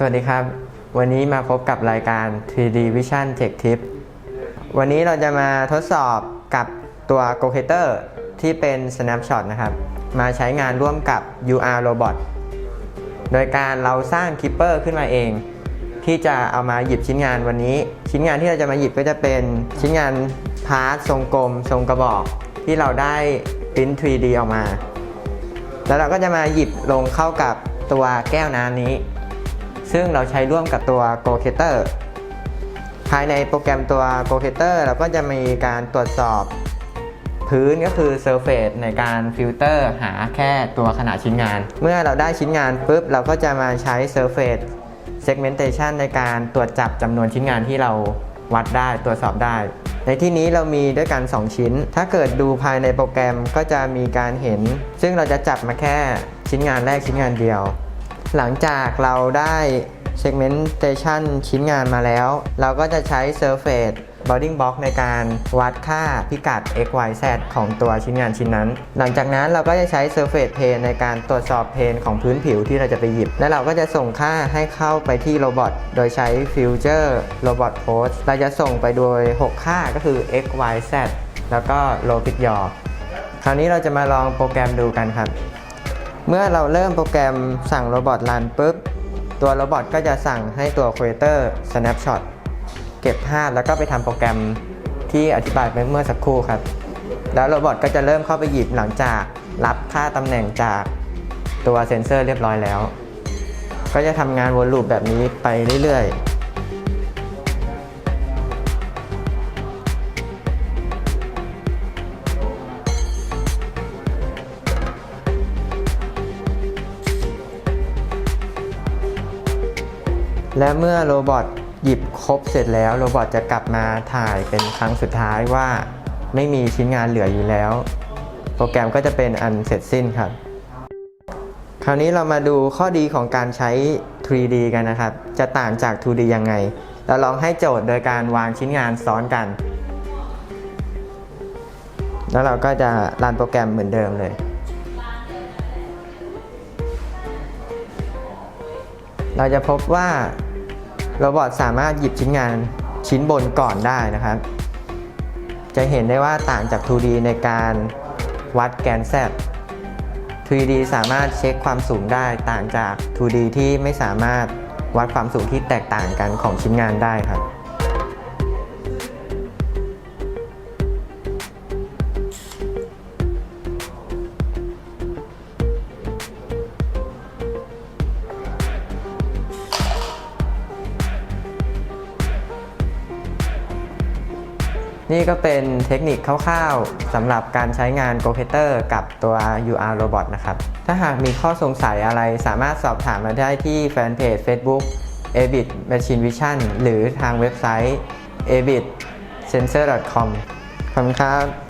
สวัสดีครับ วันนี้มาพบกับรายการ 3D Vision Tech Tip วันนี้เราจะมาทดสอบกับตัว g o c a t o r ที่เป็น Snapshot นะครับ มาใช้งานร่วมกับ UR Robot โดยการเราสร้าง Keeper ขึ้นมาเอง ที่จะเอามาหยิบชิ้นงานวันนี้ ชิ้นงานที่เราจะมาหยิบก็จะเป็นชิ้นงานพาร์ททรงกลม ทรงกระบอก ที่เราได้ปริ้น 3D ออกมา แล้วเราก็จะมาหยิบลงเข้ากับตัวแก้วน้ำนี้ ซึ่งเราใช้ร่วมกับตัว g o c a t o r ภายในโปรแกรมตัว g o c a t o r เราก็จะมีการตรวจสอบพื้นก็คือ Surface ในการฟิลเตอร์หาแค่ตัวขนาดชิ้นงาน เมื่อเราได้ชิ้นงานปุ๊บ เราก็จะมาใช้ Surface Segmentation ในการตรวจจับจำนวนชิ้นงานที่เราวัดได้ตรวจสอบได้ ในที่นี้เรามีด้วยกัน 2 ชิ้น ถ้าเกิดดูภายในโปรแกรมก็จะมีการเห็น ซึ่งเราจะจับมาแค่ชิ้นงานแรกชิ้นงานเดียว หลังจากเราได้ segmentation ชิ้นงานมาแล้ว เราก็จะใช้ surface bounding box ในการวัดค่าพิกัด x y z ของตัวชิ้นงานชิ้นนั้น หลังจากนั้นเราก็จะใช้ surface plane ในการตรวจสอบเพนของพื้นผิวที่เราจะไปหยิบ และเราก็จะส่งค่าให้เข้าไปที่โรบอทโดยใช้ future robot post เราจะส่งไปโดย 6 ค่าก็คือ x y z แล้วก็ low pick yaw คราวนี้เราจะมาลองโปรแกรมดูกันครับ เมื่อเราเริ่มโปรแกรมสั่งโรบอทรันปุ๊บ ตัวโรบอทก็จะสั่งให้ตัว Creator Snapshot เก็บภาพแล้วก็ไปทำโปรแกรมที่อธิบายไปเมื่อสักครู่ครับ แล้วโรบอทก็จะเริ่มเข้าไปหยิบหลังจากรับค่าตำแหน่งจากตัวเซนเซอร์เรียบร้อยแล้ว ก็จะทำงานวนลูปแบบนี้ไปเรื่อยๆ และเมื่อโรบอทหยิบครบเสร็จแล้วโรบอทจะกลับมาถ่ายเป็นครั้งสุดท้ายว่าไม่มีชิ้นงานเหลืออยู่แล้ว โปรแกรมก็จะเป็นอันเสร็จสิ้นครับ คราวนี้เรามาดูข้อดีของการใช้ 3D กันนะครับ จะต่างจาก 2D ยังไง เราลองให้โจทย์โดยการวางชิ้นงานซ้อนกัน แล้วเราก็จะรันโปรแกรมเหมือนเดิมเลยเราจะพบว่า โรบอทสามารถหยิบชิ้นงานชิ้นบนก่อนได้นะครับ จะเห็นได้ว่าต่างจาก 2D ในการวัดแกนแซด 3D สามารถเช็คความสูงได้ต่างจาก 2D ที่ไม่สามารถวัดความสูงที่แตกต่างกันของชิ้นงานได้ครับ นี่ก็เป็นเทคนิคคร่าวๆสำหรับการใช้งาน GoPeter กับตัว UR Robot นะครับ ถ้าหากมีข้อสงสัยอะไรสามารถสอบถามมาได้ที่แฟนเพจ Facebook a b i t Machine Vision หรือทางเว็บไซต์ a b i t sensor com ขอบคุณครับ